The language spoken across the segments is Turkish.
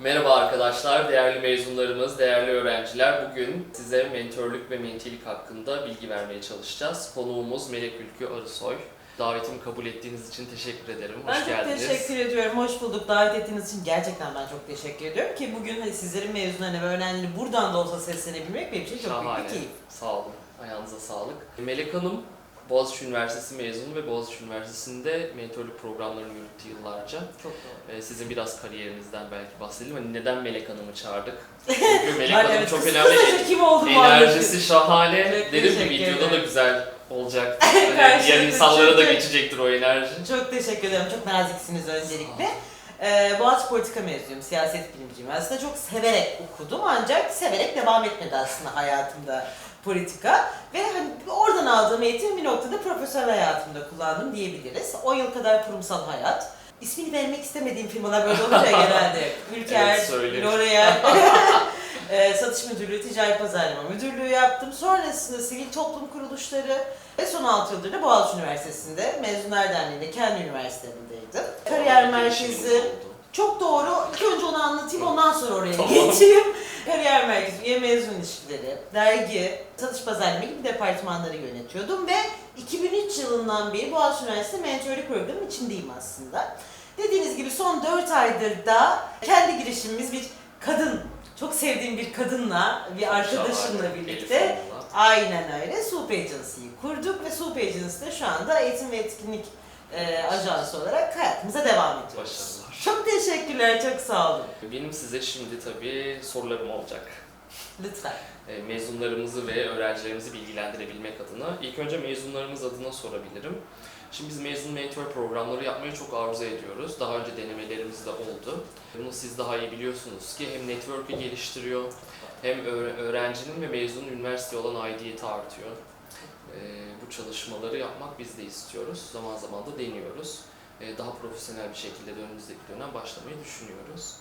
Merhaba arkadaşlar, değerli mezunlarımız, değerli öğrenciler. Bugün size mentörlük ve mentilik hakkında bilgi vermeye çalışacağız. Konuğumuz Melek Ülkü Arısoy. Davetimi kabul ettiğiniz için teşekkür ederim. Hoş Ben çok geldiniz. teşekkür ediyorum. Hoş bulduk. Davet ettiğiniz için gerçekten ben çok teşekkür ediyorum ki bugün hani sizlerin mezunlarına ve öğrencilerine buradan da olsa seslenebilmek benim için çok büyük Şahane. bir keyif. Sağ olun. Ayağınıza sağlık. Melek Hanım Boğaziçi Üniversitesi mezunu ve Boğaziçi Üniversitesi'nde mentörlük programlarını yürüttü yıllarca. Çok doğru. Ee, sizin biraz kariyerinizden belki bahsedelim. Hani neden Melek Hanım'ı çağırdık? Çünkü Melek Hanım çok önemli. kim oldum Enerjisi şahane. Dedim ki videoda da güzel olacak. Hani diğer insanlara da geçecektir o enerji. Çok teşekkür ederim. Çok naziksiniz öncelikle. Ee, Boğaziçi Politika mezunuyum, siyaset bilimciyim. Aslında çok severek okudum ancak severek devam etmedi aslında hayatımda politika. Ve hani oradan aldığım eğitim bir noktada profesyonel hayatımda kullandım diyebiliriz. 10 yıl kadar kurumsal hayat. İsmini vermek istemediğim firmalar böyle olunca genelde. Ülker, Evet. L'Oreal, Ee, satış müdürlüğü, ticari pazarlama müdürlüğü yaptım. Sonrasında sivil toplum kuruluşları ve son 6 yıldır da Boğaziçi Üniversitesi'nde Mezunlar Derneği'nde kendi üniversitemdeydim. Kariyer merkezi, çok doğru. İlk önce onu anlatayım ondan sonra oraya Tamam. geçeyim. Kariyer merkezi, mezun ilişkileri, dergi, satış pazarlama gibi departmanları yönetiyordum ve 2003 yılından beri Boğaziçi Üniversitesi mentörlük programının içindeyim aslında. Dediğiniz gibi son 4 aydır da kendi girişimimiz bir kadın, çok sevdiğim bir kadınla, bir arkadaşımla birlikte. Aynen öyle. Soup Agency'yi kurduk ve Soup Agency'de şu anda eğitim ve etkinlik e, ajansı olarak hayatımıza devam ediyoruz. Başarılar. Çok teşekkürler, çok sağ olun. Benim size şimdi tabii sorularım olacak. Lütfen. E, Mezunlarımızı ve öğrencilerimizi bilgilendirebilmek adına. İlk önce mezunlarımız adına sorabilirim. Şimdi biz mezun mentor programları yapmayı çok arzu ediyoruz. Daha önce denemelerimiz de oldu. Bunu siz daha iyi biliyorsunuz ki hem network'ü geliştiriyor, hem öğre- öğrencinin ve mezunun üniversite olan aidiyeti artıyor. E, bu çalışmaları yapmak biz de istiyoruz. Zaman zaman da deniyoruz. E, daha profesyonel bir şekilde de önümüzdeki dönem başlamayı düşünüyoruz.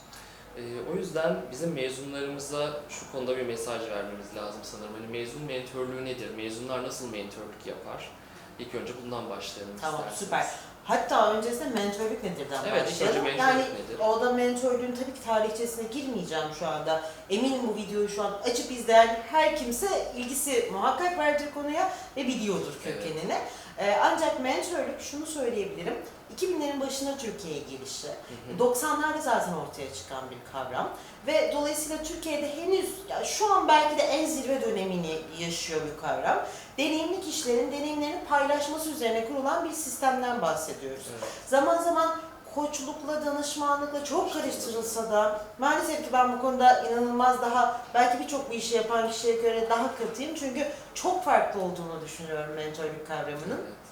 Ee, o yüzden bizim mezunlarımıza şu konuda bir mesaj vermemiz lazım sanırım. Hani mezun mentörlüğü nedir? Mezunlar nasıl mentörlük yapar? İlk önce bundan başlayalım Tamam, isterseniz. süper. Hatta öncesinde mentörlük nedirden Evet, başlayalım. mentörlük yani nedir? o da mentörlüğün tabii ki tarihçesine girmeyeceğim şu anda. Eminim bu videoyu şu an açıp izleyen her kimse ilgisi muhakkak vardır konuya ve biliyordur Evet. kökenini. Ee, ancak mentörlük şunu söyleyebilirim. 2000'lerin başında Türkiye'ye gelişi. Hı hı. 90'larda zaten ortaya çıkan bir kavram ve dolayısıyla Türkiye'de henüz ya şu an belki de en zirve dönemini yaşıyor bu kavram. Deneyimli kişilerin deneyimlerini paylaşması üzerine kurulan bir sistemden bahsediyoruz. Evet. Zaman zaman koçlukla, danışmanlıkla çok karıştırılsa da maalesef ki ben bu konuda inanılmaz daha belki birçok bu işi yapan kişiye göre daha katıyım. Çünkü çok farklı olduğunu düşünüyorum mentörlük kavramının Evet.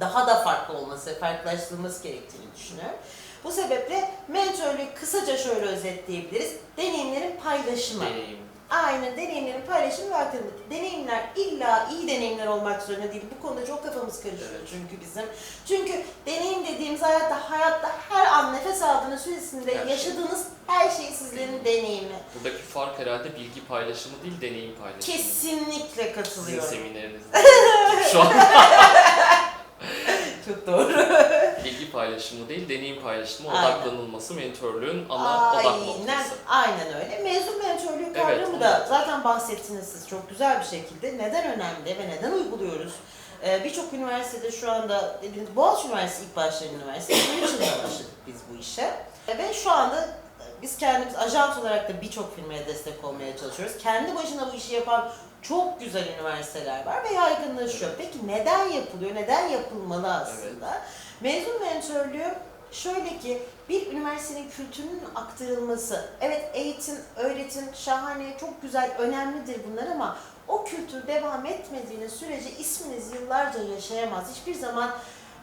Daha da farklı olması, farklılaştırılması gerektiğini düşünüyorum. Bu sebeple mentörlüğü kısaca şöyle özetleyebiliriz. Deneyimlerin paylaşımı. Deneyim. Aynen deneyimlerin paylaşımı ve aktarımı. Deneyimler illa iyi deneyimler olmak zorunda değil. Bu konuda çok kafamız karışıyor Evet. çünkü bizim. Çünkü deneyim dediğimiz hayatta hayatta her an nefes aldığınız süresinde Her şey. yaşadığınız her şey sizlerin deneyimi. Buradaki fark herhalde bilgi paylaşımı değil, deneyim paylaşımı. Kesinlikle Sizin katılıyorum. seminerinizde. Şu an Çok doğru. bilgi paylaşımı değil, deneyim paylaşımı Aynen. odaklanılması mentörlüğün ana odak Aynen, noktası. aynen öyle. Mezun mentörlüğü kavramı Evet, da onu- zaten bahsettiniz siz çok güzel bir şekilde. Neden önemli ve neden uyguluyoruz? Ee, Birçok üniversitede şu anda dediğiniz Boğaziçi Üniversitesi ilk başlayan üniversite. 2003 yılında başladık biz bu işe. Ee, Ve şu anda e, biz kendimiz ajans olarak da birçok firmaya destek olmaya çalışıyoruz. Kendi başına bu işi yapan çok güzel üniversiteler var ve yaygınlaşıyor. Peki neden yapılıyor? Neden yapılmalı aslında? Mezun mentörlüğü şöyle ki bir üniversitenin kültürünün aktarılması. Evet eğitim, öğretim şahane, çok güzel, önemlidir bunlar ama o kültür devam etmediğiniz sürece isminiz yıllarca yaşayamaz. Hiçbir zaman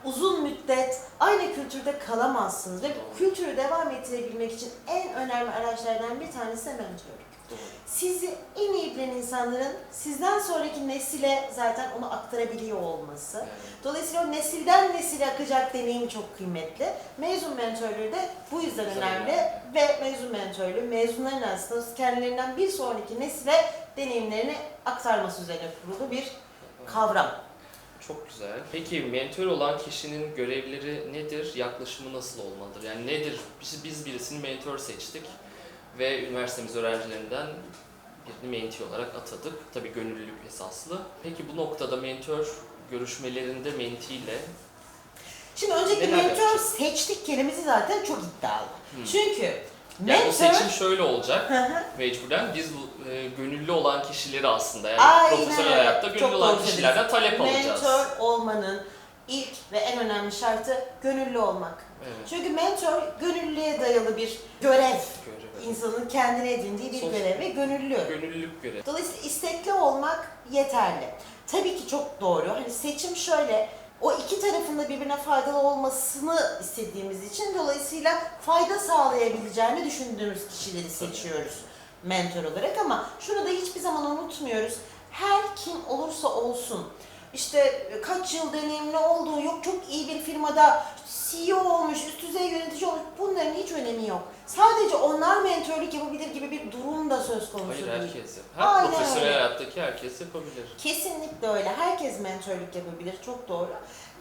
uzun müddet aynı kültürde kalamazsınız ve bu kültürü devam ettirebilmek için en önemli araçlardan bir tanesi de mentörlük. Sizi en iyi bilen insanların sizden sonraki nesile zaten onu aktarabiliyor olması. Evet. Dolayısıyla o nesilden nesile akacak deneyim çok kıymetli. Mezun mentörlüğü de bu yüzden Güzel önemli ve mezun mentörlüğü mezunların aslında kendilerinden bir sonraki nesile deneyimlerini aktarması üzerine kurulu bir kavram. Çok güzel. Peki mentör olan kişinin görevleri nedir? Yaklaşımı nasıl olmalıdır? Yani nedir? Biz, biz birisini mentör seçtik. Ve üniversitemiz öğrencilerinden birini mentee olarak atadık. Tabii gönüllülük esaslı. Peki bu noktada mentör görüşmelerinde mentee ile Şimdi önceki Neler mentor yapacağız? seçtik kelimesi zaten çok iddialı. Hmm. Çünkü yani o mentor... seçim şöyle olacak. Mecburen biz bu e, gönüllü olan kişileri aslında yani Aynen profesyonel hayatta Çok gönüllü doğru olan kişilerden talep alacağız. mentor olmanın ilk ve en önemli şartı gönüllü olmak. Evet. Çünkü mentor gönüllüye dayalı bir görev. Görev. İnsanın kendine edindiği bir Sosyal- görev ve gönüllü. Gönüllülük görevi. Dolayısıyla istekli olmak yeterli. Tabii ki çok doğru. Hani seçim şöyle, o iki tarafında birbirine faydalı olmasını istediğimiz için dolayısıyla fayda sağlayabileceğini düşündüğümüz kişileri seçiyoruz mentor olarak ama şunu da hiçbir zaman unutmuyoruz. Her kim olursa olsun işte kaç yıl deneyimli olduğu yok çok iyi bir firmada CEO olmuş, üst düzey yönetici olmuş bunların hiç önemi yok. Sadece onlar mentörlük yapabilir gibi bir durum da söz konusu Hayır değil. herkes yap. Her Aynen profesyonel öyle. hayattaki herkes yapabilir. Kesinlikle öyle. Herkes mentörlük yapabilir. Çok doğru.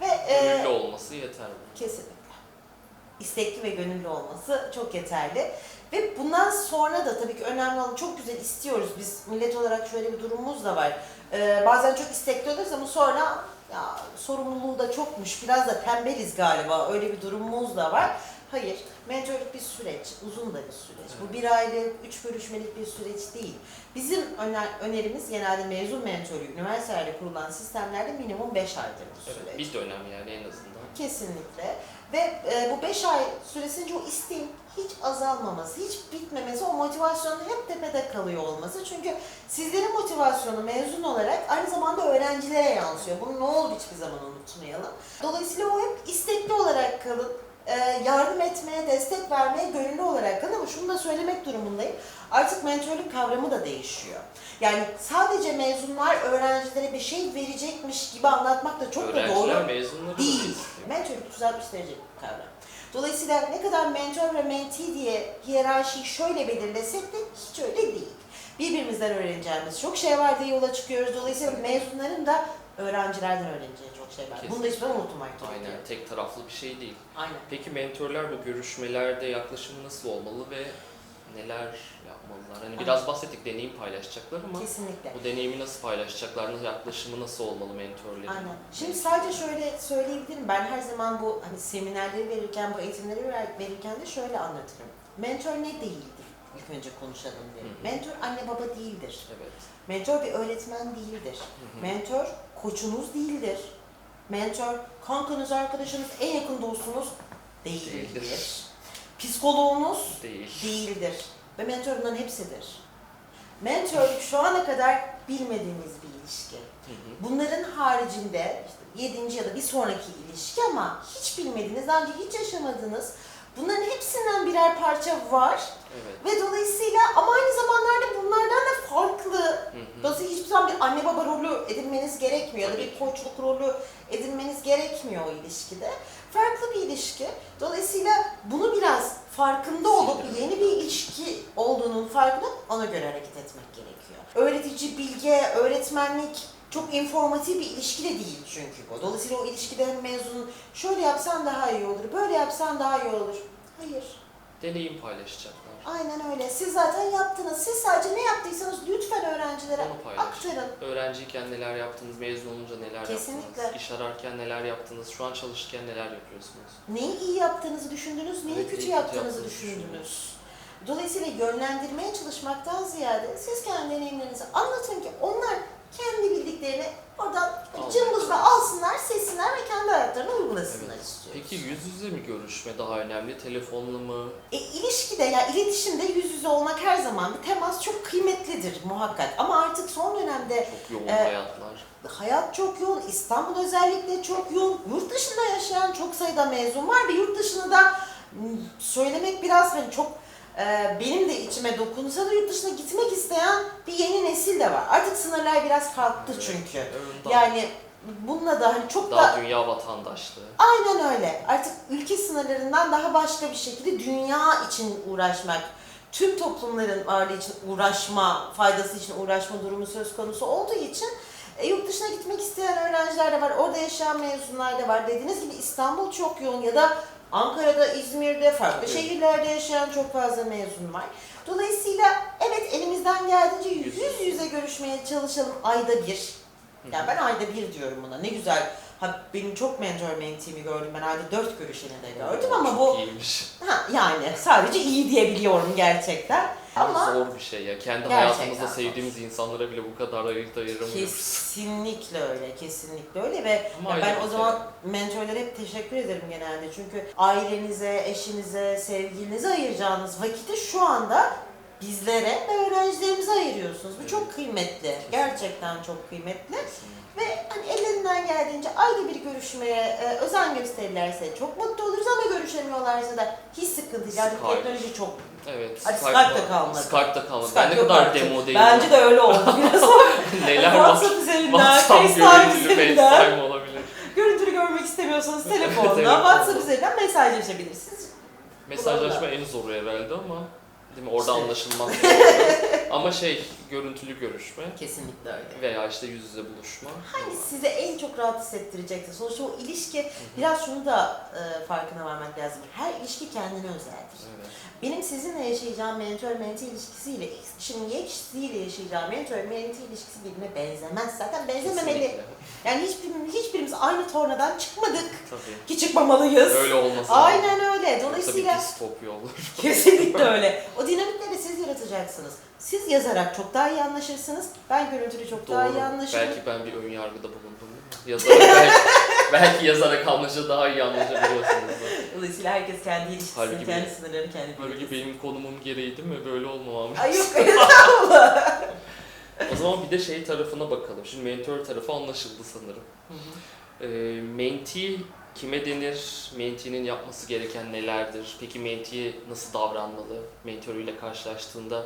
Ve e, Gönüllü olması yeterli. kesinlikle. İstekli ve gönüllü olması çok yeterli. Ve bundan sonra da tabii ki önemli olan çok güzel istiyoruz. Biz millet olarak şöyle bir durumumuz da var. Ee, bazen çok istekli oluruz ama sonra ya sorumluluğu da çokmuş. Biraz da tembeliz galiba. Öyle bir durumumuz da var. Hayır. Mentorluk bir süreç. Uzun da bir süreç. Bu bir aylık, üç görüşmelik bir süreç değil. Bizim öner- önerimiz genelde mezun mentörlüğü, üniversitelerde kurulan sistemlerde minimum 5 aydır bu süreç. Evet, biz de önemli yani en azından. Kesinlikle. Ve e, bu 5 ay süresince o isteğin hiç azalmaması, hiç bitmemesi, o motivasyonun hep tepede kalıyor olması. Çünkü sizlerin motivasyonu mezun olarak aynı zamanda öğrencilere yansıyor. Bunu ne olur hiçbir zaman unutmayalım. Dolayısıyla o hep istekli olarak kalın. E, yardım etmeye, destek vermeye gönüllü olarak ama şunu da söylemek durumundayım. Artık mentörlük kavramı da değişiyor. Yani sadece mezunlar öğrencilere bir şey verecekmiş gibi anlatmak da çok da doğru Öğrenciler mezunları da değil. Mentorluk 360 derece bir kavram. Dolayısıyla ne kadar mentor ve mentee diye hiyerarşiyi şöyle belirlesek de hiç öyle değil. Birbirimizden öğreneceğimiz çok şey var diye yola çıkıyoruz. Dolayısıyla mezunların da öğrencilerden öğreneceği çok şey var. Bunu da hiçbir zaman unutmak gerekiyor. Aynen tek taraflı bir şey değil. Aynen. Peki mentörler bu görüşmelerde yaklaşımı nasıl olmalı ve neler yapmalılar? Hani biraz bahsettik deneyim paylaşacaklar ama Kesinlikle. bu deneyimi nasıl paylaşacaklar, yaklaşımı nasıl olmalı mentörlerin? Aynen. Şimdi sadece şöyle söyleyebilirim. Ben her zaman bu hani seminerleri verirken, bu eğitimleri ver- verirken de şöyle anlatırım. Mentor ne değildir? İlk önce konuşalım diye. Hı hı. Mentor anne baba değildir. Evet. Mentor bir öğretmen değildir. Hı hı. Mentor koçunuz değildir. Mentor kankanız, arkadaşınız, en yakın dostunuz değildir. Değildir. Psikoloğunuz Değil. değildir. Ve mentor bunların hepsidir. Mentorluk şu ana kadar bilmediğimiz bir ilişki. Hı hı. Bunların haricinde işte 7. ya da bir sonraki ilişki ama hiç bilmediğiniz, daha önce hiç yaşamadığınız bunların hepsinden birer parça var. Evet. Ve dolayısıyla ama aynı zamanlarda bunlardan da farklı Hı hı. Dolayısıyla hiçbir zaman bir anne baba rolü edinmeniz gerekmiyor ya da Tabii bir koçluk rolü edinmeniz gerekmiyor o ilişkide. Farklı bir ilişki. Dolayısıyla bunu biraz farkında olup yeni bir ilişki olduğunun farkında ona göre hareket etmek gerekiyor. Öğretici, bilge, öğretmenlik çok informatif bir ilişki de değil çünkü bu. Dolayısıyla o ilişkide hani mezunun şöyle yapsan daha iyi olur, böyle yapsan daha iyi olur. Hayır. Deneyim paylaşacaklar. Aynen öyle. Siz zaten yaptınız. Siz sadece ne yaptıysanız lütfen öğrencilere Onu paylaş. aktarın. Öğrenciyken neler yaptınız, mezun olunca neler Kesinlikle. yaptınız, iş ararken neler yaptınız, şu an çalışırken neler yapıyorsunuz? Neyi iyi yaptığınızı düşündünüz, neyi Evet, kötü neyi kötü yaptığınızı yaptığınızı düşündünüz. Dolayısıyla yönlendirmeye çalışmaktan ziyade siz kendi deneyimlerinizi anlatın ki onlar kendi bildiklerini oradan Almaya cımbızla alsınlar, seçsinler ve kendi hayatlarına uygulasınlar Evet. istiyoruz. Peki yüz yüze mi görüşme daha önemli, telefonla mı? E, ilişkide ya iletişimde yüz yüze olmak her zaman bir temas çok kıymetlidir muhakkak. Ama artık son dönemde Çok yoğun Ee, hayatlar. hayat çok yoğun, İstanbul özellikle çok yoğun. Yurt dışında yaşayan çok sayıda mezun var ve yurt dışını da söylemek biraz hani çok e, benim de içime dokunsa da yurt dışına gitmek isteyen bir yeni nesil de var. Artık sınırlar biraz kalktı çünkü. Evet, Yani bununla da hani çok da daha dünya vatandaşlığı. aynen öyle. Artık ülke sınırlarından daha başka bir şekilde dünya için uğraşmak, tüm toplumların varlığı için uğraşma, faydası için uğraşma durumu söz konusu olduğu için E, yurt dışına gitmek isteyen öğrenciler de var, orada yaşayan mezunlar da var. Dediğiniz gibi İstanbul çok yoğun ya da Ankara'da, İzmir'de, farklı Tabii. şehirlerde yaşayan çok fazla mezun var. Dolayısıyla evet elimizden geldiğince yüz yüze görüşmeye çalışalım ayda bir. Ya ben ayda bir diyorum buna. Ne güzel. Ha, benim çok mentor mentee'mi gördüm. Ben ayda dört görüşeni de gördüm ama Çok bu iyiymiş. ha, yani sadece iyi diyebiliyorum gerçekten. Ama Ama zor bir şey ya. Kendi hayatımızda zor. sevdiğimiz insanlara bile bu kadar ayırt ayıramıyoruz. kesinlikle öyle, kesinlikle öyle ve Ama ben o zaman mentorlara hep teşekkür ederim genelde. Çünkü ailenize, eşinize, sevgilinize ayıracağınız vakiti şu anda bizlere ve öğrencilerimize ayırıyorsunuz. Bu çok kıymetli. Gerçekten çok kıymetli. Ve hani ellerinden geldiğince ayda bir görüşmeye e, özen gösterirlerse çok mutlu oluruz ama görüşemiyorlarsa da hiç sıkıntı değil. Artık Skype. teknoloji çok. Evet. Hadi Skype'da- Skype'da kalmadı. Skype'da kalmadı. Skype ben ne yok kadar artık. demo değilim. Bence de öyle oldu biraz ama Neler var? WhatsApp üzerinden, WhatsApp FaceTime görüntülü üzerinden. FaceTime olabilir. görüntülü görmek istemiyorsanız telefonla, Telefonla. WhatsApp üzerinden mesajlaşabilirsiniz. Mesajlaşma en zoru herhalde ama değil mi? Orada İşte. anlaşılmaz. ama şey görüntülü görüşme Kesinlikle öyle. veya işte yüz yüze buluşma. Hani size en çok rahat hissettirecektir. Sonuçta o ilişki, biraz şunu da e, farkına varmak lazım. Her ilişki kendine özeldir. Evet. Benim sizinle yaşayacağım mentor-menti ilişkisiyle, kişinin kişisiyle yaşayacağı mentor-menti ilişkisi birbirine benzemez. Zaten benzememeli. Kesinlikle. Yani hiçbirimiz, hiçbirimiz aynı tornadan çıkmadık. Tabii. Ki çıkmamalıyız. Öyle olması Aynen öyle. Yoksa bir Dolayısıyla distopya olur. kesinlikle öyle. O dinamikleri siz yaratacaksınız. Siz yazarak çok daha iyi anlaşırsınız. Ben görüntülü çok daha iyi Doğru. anlaşırım. Belki ben bir ön yargıda bulundum? Yazarak belki, belki yazarak anlaşa daha iyi anlaşabiliyorsunuz. da. Dolayısıyla herkes kendi ilişkisini, Halbuki kendi benim- sınırlarını kendi Halbuki benim konumum gereği değil mi? Böyle olmamam. Ay yok estağfurullah. O zaman bir de şey tarafına bakalım. Şimdi mentor tarafı anlaşıldı sanırım. Ee, mentee kime denir? Mentee'nin yapması gereken nelerdir? Peki mentee nasıl davranmalı? Mentörüyle karşılaştığında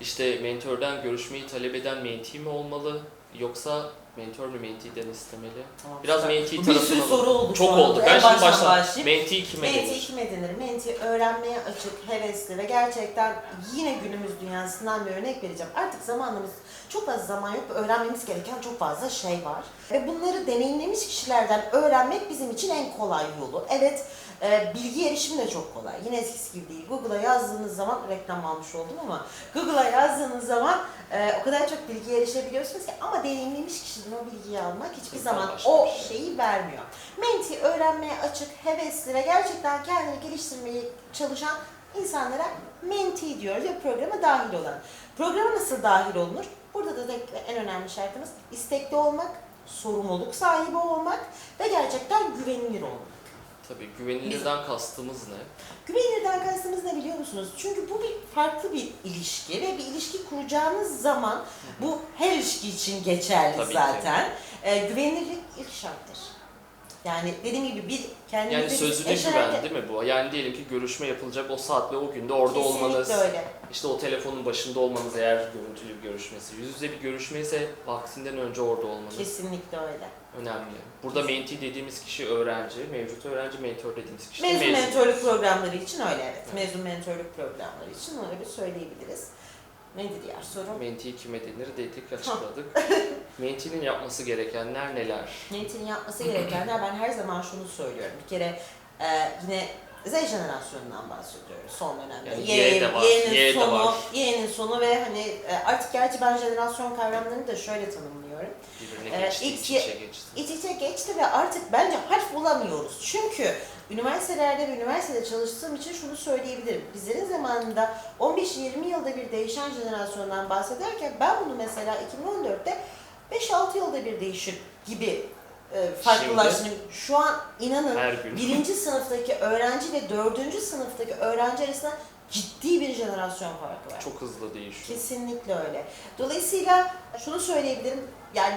işte mentörden görüşmeyi talep eden mentee mi olmalı? Yoksa mentor mu mentee'den istemeli? Tamam, Biraz süper. mentee Bu bir tarafına sürü soru oldu Çok oldu. En Ben şimdi baştan başlayayım. mentee kime Menti denir? kime denir? Menti öğrenmeye açık, hevesli ve gerçekten yine günümüz dünyasından bir örnek vereceğim. Artık zamanımız çok fazla zaman yok ve öğrenmemiz gereken çok fazla şey var. Ve bunları deneyimlemiş kişilerden öğrenmek bizim için en kolay yolu. Evet, e, bilgi erişimi de çok kolay. Yine eskisi gibi değil. Google'a yazdığınız zaman, reklam almış oldum ama Google'a yazdığınız zaman e, o kadar çok bilgiye erişebiliyorsunuz ki ama deneyimlemiş kişiden o bilgiyi almak hiçbir zaman o şey. şeyi vermiyor. Menti öğrenmeye açık, hevesli ve gerçekten kendini geliştirmeyi çalışan insanlara menti diyoruz ve programa dahil olan. Programa nasıl dahil olunur? Burada da en önemli şartımız istekli olmak, sorumluluk sahibi olmak ve gerçekten güvenilir olmak. Tabii güvenilirden kastımız ne? Güvenilirden kastımız ne biliyor musunuz? Çünkü bu bir farklı bir ilişki ve bir ilişki kuracağınız zaman bu her ilişki için geçerli Tabii zaten. Ee, güvenilirlik ilk şarttır. Yani dediğim gibi bir kendinize Yani sözlü eşarete- güven değil mi bu? Yani diyelim ki görüşme yapılacak o saat ve o günde orada Kesinlikle olmanız. öyle. İşte o telefonun başında olmanız eğer görüntülü bir görüşmesi. Yüz yüze bir görüşme ise vaktinden önce orada olmanız Kesinlikle öyle. Önemli. Burada mentee dediğimiz kişi öğrenci, mevcut öğrenci, mentor dediğimiz kişi Mezun mezun. mentorluk programları için öyle evet. Evet. Mezun mentorluk programları için öyle bir söyleyebiliriz. Neydi diğer soru? Mentee kime denir dedik açıkladık. Mentee'nin yapması gerekenler neler? Niyetinin yapması gerekenler ben her zaman şunu söylüyorum. Bir kere e, yine Z jenerasyonundan bahsediyoruz son dönemde. Yani Y de var, Y'nin Y de sonu, var. Y'nin sonu ve hani e, artık gerçi ben jenerasyon kavramlarını da şöyle tanımlıyorum. Birbirine Ee, geçti, iç içe geçti. İç içe geçti ve artık bence harf bulamıyoruz. Çünkü üniversitelerde ve üniversitede çalıştığım için şunu söyleyebilirim. Bizlerin zamanında 15-20 yılda bir değişen jenerasyondan bahsederken ben bunu mesela 2014'te 5-6 yılda bir değişir gibi e, farklılaştım. Şu an inanın birinci sınıftaki öğrenci ve dördüncü sınıftaki öğrenci arasında ciddi bir jenerasyon farkı var. Çok hızlı değişiyor. Kesinlikle öyle. Dolayısıyla şunu söyleyebilirim. Yani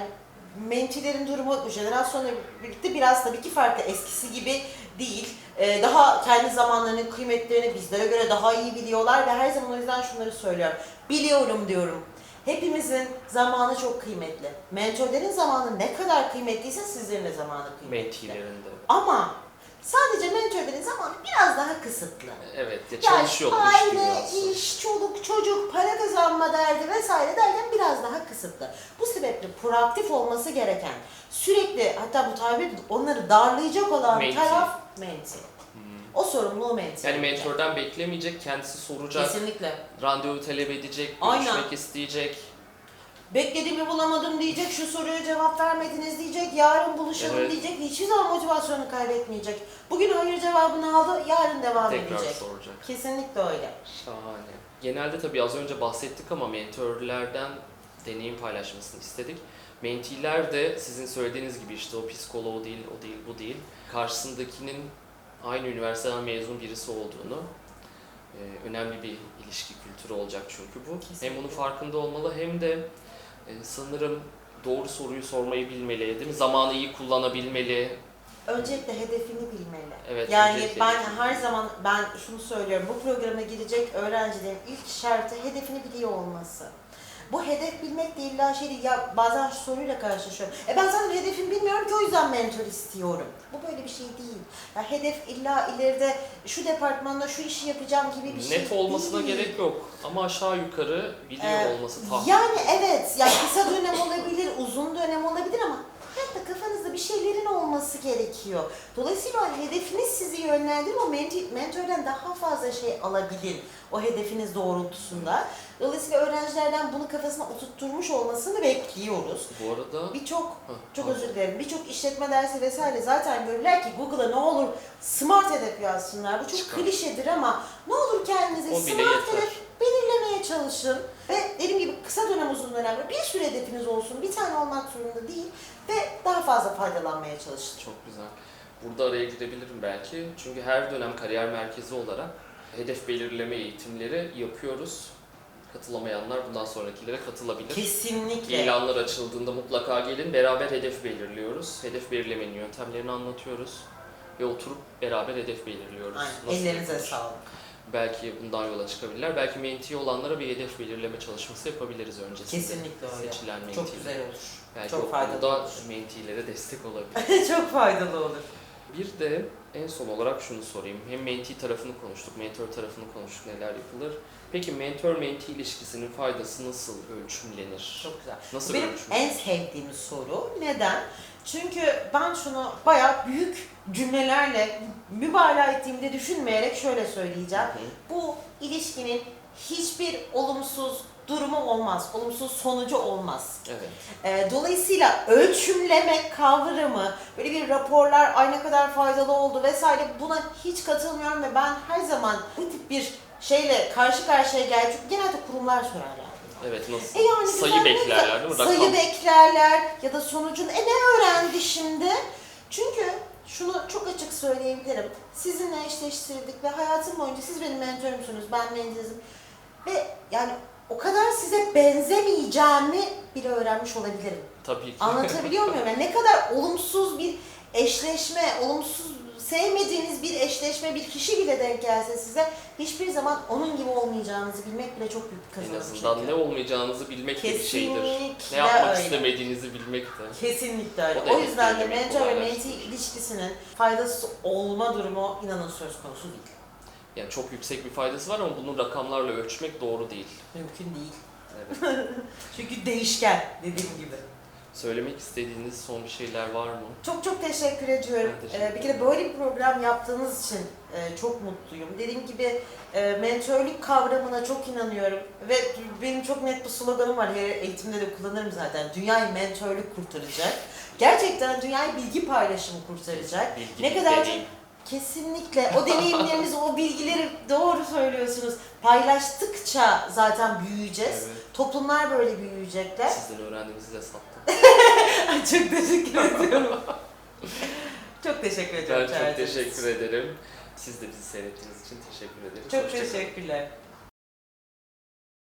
mentilerin durumu jenerasyonla birlikte biraz tabii ki farklı. Eskisi gibi değil. Ee, daha kendi zamanlarının kıymetlerini bizlere göre daha iyi biliyorlar ve her zaman o yüzden şunları söylüyorum. Biliyorum diyorum. Hepimizin zamanı çok kıymetli. Mentorların zamanı ne kadar kıymetliyse sizlerin de zamanı kıymetli. Mentee'lerinde. Ama sadece mentorların zamanı biraz daha kısıtlı. Evet, ya Yani çalışıyorlar iş aile, iş, çoluk, çocuk, para kazanma derdi vesaire derken biraz daha kısıtlı. Bu sebeple proaktif olması gereken, sürekli hatta bu tabir onları darlayacak olan Menti. taraf menti. O sorumluluğu menti. Yani mentordan beklemeyecek, kendisi soracak, Kesinlikle. randevu talep edecek, Aynen. görüşmek isteyecek. Beklediğimi bulamadım diyecek, şu soruya cevap vermediniz diyecek, yarın buluşalım Evet. diyecek, hiçbir zaman motivasyonu kaybetmeyecek. Bugün hayır cevabını aldı, yarın devam Tekrar edecek. soracak. Kesinlikle öyle. Şahane. Genelde tabii az önce bahsettik ama mentörlerden deneyim paylaşmasını istedik. Mentiler de sizin söylediğiniz gibi işte o psikoloğu değil, o değil, bu değil. Karşısındakinin aynı üniversiteden mezun birisi olduğunu, e, önemli bir ilişki kültürü olacak çünkü bu. Kesinlikle. Hem bunun farkında olmalı hem de e, sanırım doğru soruyu sormayı bilmeli, değil mi? Zamanı iyi kullanabilmeli. Öncelikle hedefini bilmeli. Evet, Yani ben hedefini her zaman ben şunu söylüyorum. Bu programa girecek öğrencilerin ilk şartı hedefini biliyor olması. Bu hedef bilmek de illa şey. Ya bazen şu soruyla karşılaşıyorum. E ben zaten hedefimi bilmiyorum ki o yüzden mentor istiyorum. Bu böyle bir şey değil. Ya hedef illa ileride şu departmanda şu işi yapacağım gibi bir şey Net olmasına değil. gerek yok ama aşağı yukarı biliyor Ee, olması tahmin. Yani evet, yani kısa dönem olabilir, uzun dönem olabilir ama hayatta kafanızda bir şeylerin olması gerekiyor. Dolayısıyla hedefiniz sizi yönlendirir, o mentörden daha fazla şey alabilir o hedefiniz doğrultusunda. Dolayısıyla öğrencilerden bunu kafasına oturtturmuş olmasını bekliyoruz. Bu arada Birçok, çok özür dilerim, birçok işletme dersi vesaire zaten görürler ki Google'a ne olur smart hedef yazsınlar. Bu çok Çıkar. klişedir ama ne olur kendinize O smart hedef çalışın. Ve dediğim gibi kısa dönem uzun dönem bir sürü hedefiniz olsun. Bir tane olmak zorunda değil. Ve daha fazla faydalanmaya çalışın. Çok güzel. Burada araya girebilirim belki. Çünkü her dönem kariyer merkezi olarak hedef belirleme eğitimleri yapıyoruz. Katılamayanlar bundan sonrakilere katılabilir. Kesinlikle. İlanlar açıldığında mutlaka gelin. Beraber hedef belirliyoruz. Hedef belirlemenin yöntemlerini anlatıyoruz. Ve oturup beraber hedef belirliyoruz. Aynen. Nasıl Ellerinize yapılır? sağlık. Belki bundan yola çıkabilirler. Belki menti olanlara bir hedef belirleme çalışması yapabiliriz öncesinde. Kesinlikle öyle. Seçilen menti. Çok güzel olur. Belki Çok faydalı olur. mentilere destek olabilir. Çok faydalı olur. Bir de en son olarak şunu sorayım. Hem menti tarafını konuştuk, mentor tarafını konuştuk neler yapılır. Peki mentor-menti ilişkisinin faydası nasıl ölçümlenir? Çok güzel. Nasıl Benim ölçümlenir? en sevdiğim soru. Neden? Çünkü ben şunu bayağı büyük cümlelerle mübalağa ettiğimde düşünmeyerek şöyle söyleyeceğim. Bu ilişkinin hiçbir olumsuz durumu olmaz, olumsuz sonucu olmaz. Evet. Ee, dolayısıyla ölçümleme kavramı, böyle bir raporlar ay ne kadar faydalı oldu vesaire buna hiç katılmıyorum ve ben her zaman bu tip bir şeyle karşı karşıya geldim. Çünkü genelde kurumlar sorarlar. Evet nasıl? E yani Sayı beklerler değil mi? Rakam. Sayı beklerler ya da sonucun e ne öğrendi şimdi? Çünkü şunu çok açık söyleyebilirim. Sizinle eşleştirdik ve hayatım boyunca siz benim mentörümsünüz, ben mentorum. Ve yani o kadar size benzemeyeceğimi bile öğrenmiş olabilirim. Tabii ki. Anlatabiliyor muyum? Yani ne kadar olumsuz bir eşleşme, olumsuz sevmediğiniz bir eşleşme, bir kişi bile denk gelse size hiçbir zaman onun gibi olmayacağınızı bilmek bile çok büyük bir en azından çünkü. ne olmayacağınızı bilmek de bir şeydir. Ne yapmak öyle. istemediğinizi bilmek de. Kesinlikle öyle. O O yüzden de mentor ve menti ilişkisinin faydası olma durumu inanın söz konusu değil. Yani çok yüksek bir faydası var ama bunu rakamlarla ölçmek doğru değil. Mümkün değil. Evet. Çünkü değişken dediğim gibi. Söylemek istediğiniz son bir şeyler var mı? Çok çok teşekkür ediyorum. Ben teşekkür Ee, bir kere böyle bir program yaptığınız için e, çok mutluyum. Dediğim gibi e, mentörlük kavramına çok inanıyorum ve benim çok net bir sloganım var. Her eğitimde de kullanırım zaten. Dünyayı mentörlük kurtaracak. Gerçekten dünyayı bilgi paylaşımı kurtaracak. Bilgi, Ne kadar deneyim. Kesinlikle. O deneyimlerimizi, o bilgileri doğru söylüyorsunuz. Paylaştıkça zaten büyüyeceğiz. Evet. Toplumlar böyle büyüyecekler. Sizden öğrendiğimizi de sattım. Ay, çok teşekkür ediyorum. çok teşekkür Ben ediyorum. çok çağırdığınız teşekkür ederim. Siz de bizi seyrettiğiniz için teşekkür ederiz. Çok teşekkürler.